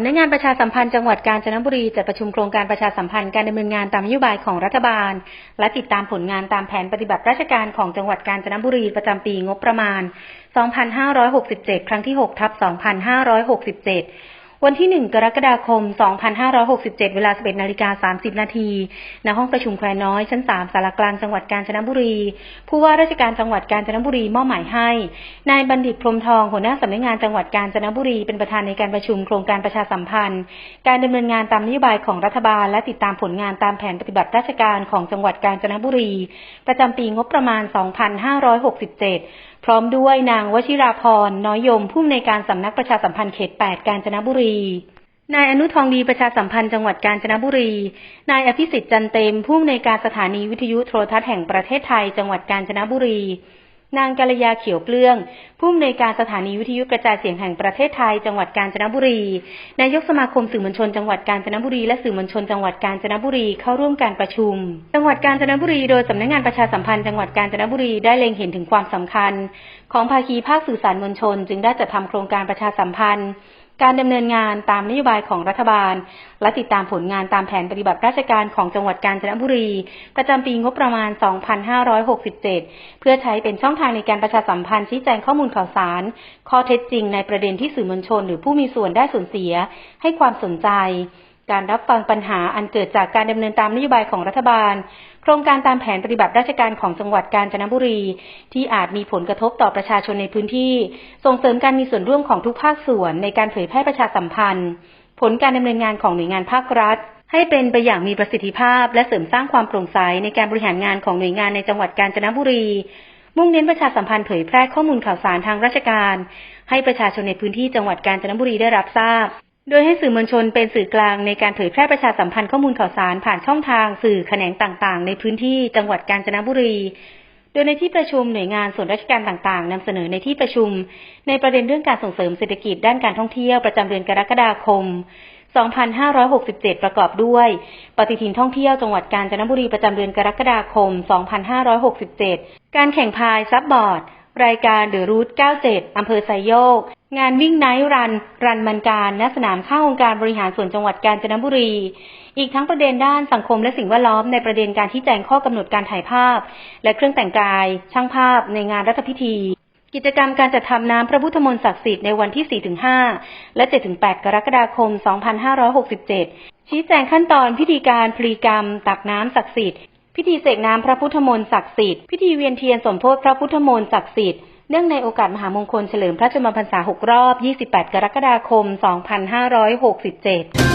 ำนักงานประชาสัมพันธ์จังหวัดกาญจนบุรีจัดประชุมโครงการประชาสัมพันธ์การดำเนินงานตามนโยบายของรัฐบาล และติดตามผลงานตามแผนปฏิบัติราชการของจังหวัดกาญจนบุรีประจำปีงบประมาณ 2567 ครั้งที่ 6 ทับ 2567 วันที่ 1 กรกฎาคม 2567 เวลา 11นาฬิกา30 นาทีณห้องประชุมแควน้อย ชั้น 3 สารกลางจังหวัดกาญจนบุรี ผู้ว่าราชการจังหวัดกาญจนบุรีมอบหมายให้ นายบัณฑิตพรมทองหัวหน้าสำนักงานจังหวัดกาญจนบุรี เป็นประธานในการประชุมโครงการประชาสัมพันธ์ การดำเนินงานตามนโยบายของรัฐบาล และติดตามผลงานตามแผนปฏิบัติราชการของจังหวัดกาญจนบุรี ประจำปีงบประมาณ 2567 พร้อมด้วยนางวชิราพรน้อยยมผู้อำนวยการสำนักประชาสัมพันธ์เขต 8 กาญจนบุรี นายอนุทองดีประชาสัมพันธ์จังหวัดกาญจนบุรี นายอภิสิทธิ์จันเต็มผู้อำนวยการสถานีวิทยุโทรทัศน์แห่งประเทศไทย จังหวัดกาญจนบุรี นางกัลยาเขียวเปลื้อง ผู้อำนวยการสถานีวิทยุกระจายเสียงแห่งประเทศไทย จังหวัดกาญจนบุรี นายกสมาคมสื่อมวลชนจังหวัดกาญจนบุรีและสื่อมวลชนจังหวัดกาญจนบุรีเข้าร่วมการประชุม จังหวัดกาญจนบุรีโดยสำนักงานประชาสัมพันธ์จังหวัดกาญจนบุรีได้เล็งเห็นถึงความสำคัญ ของภาคีภาคสื่อสารมวลชน จึงได้จัดทำโครงการประชาสัมพันธ์ การดำเนินงานตามนโยบายของรัฐบาล และติดตามผลงานตามแผนปฏิบัติราชการของจังหวัดกาญจนบุรี ประจำปีงบประมาณ 2567 เพื่อใช้เป็นช่องทางในการประชาสัมพันธ์ชี้แจงข้อมูลข่าวสาร ข้อเท็จจริงในประเด็นที่สื่อมวลชน หรือผู้มีส่วนได้ส่วนเสีย ให้ความสนใจ การรับฟังปัญหาอันเกิดจากการดำเนินตามนโยบายของรัฐบาล โครงการตามแผนปฏิบัติราชการของจังหวัดกาญจนบุรี ที่อาจมีผลกระทบต่อประชาชนในพื้นที่ ส่งเสริมการมีส่วนร่วมของทุกภาคส่วนในการเผยแพร่ประชาสัมพันธ์ ผลการดำเนินงานของหน่วยงานภาครัฐให้เป็นไปอย่างมีประสิทธิภาพ และเสริมสร้างความโปร่งใสในการบริหารงานของหน่วยงานในจังหวัดกาญจนบุรี มุ่งเน้นประชาสัมพันธ์เผยแพร่ข้อมูลข่าวสารทางราชการ ให้ประชาชนในพื้นที่จังหวัดกาญจนบุรีได้รับทราบ โดยให้สื่อมวลชนเป็นสื่อกลางในการเผยแพร่ประชาสัมพันธ์ข้อมูลข่าวสารผ่านช่องทางสื่อแขนงต่างๆ ในพื้นที่จังหวัดกาญจนบุรี โดยในที่ประชุมหน่วยงานส่วนราชการต่างๆนำเสนอในที่ประชุม ในประเด็นเรื่องการส่งเสริมเศรษฐกิจด้านการท่องเที่ยวประจำเดือนกรกฎาคม 2567 ประกอบด้วย ปฏิทินท่องเที่ยวจังหวัดกาญจนบุรีประจำเดือนกรกฎาคม 2567 การแข่งพายซับบอร์ด รายการเดอะรูท 97 อำเภอไซโยก งานวิ่งไนท์รัน รันมันการ ณ สนามข้างองค์การบริหารส่วนจังหวัดกาญจนบุรี อีกทั้งประเด็นด้านสังคมและสิ่งแวดล้อมในประเด็นการที่แจงข้อกำหนดการถ่ายภาพ และเครื่องแต่งกาย ช่างภาพ ในงานรัฐพิธี กิจกรรมการจัดทำน้ำพระพุทธมนต์ศักดิ์สิทธิ์ในวันที่ 4-5 และ 7-8 กรกฎาคม 2567 ชี้แจงขั้นตอนพิธีการพลีกรรม ตักน้ำศักดิ์สิทธิ์ พิธีเสกน้ำพระพุทธมนต์ศักดิ์สิทธิ์ พิธีเวียนเทียนสมโพธิพระพุทธมนต์ศักดิ์สิทธิ์ เนื่องในโอกาสมหามงคลเฉลิมพระชนมพรรษา 6 รอบ 28 กรกฎาคม 2567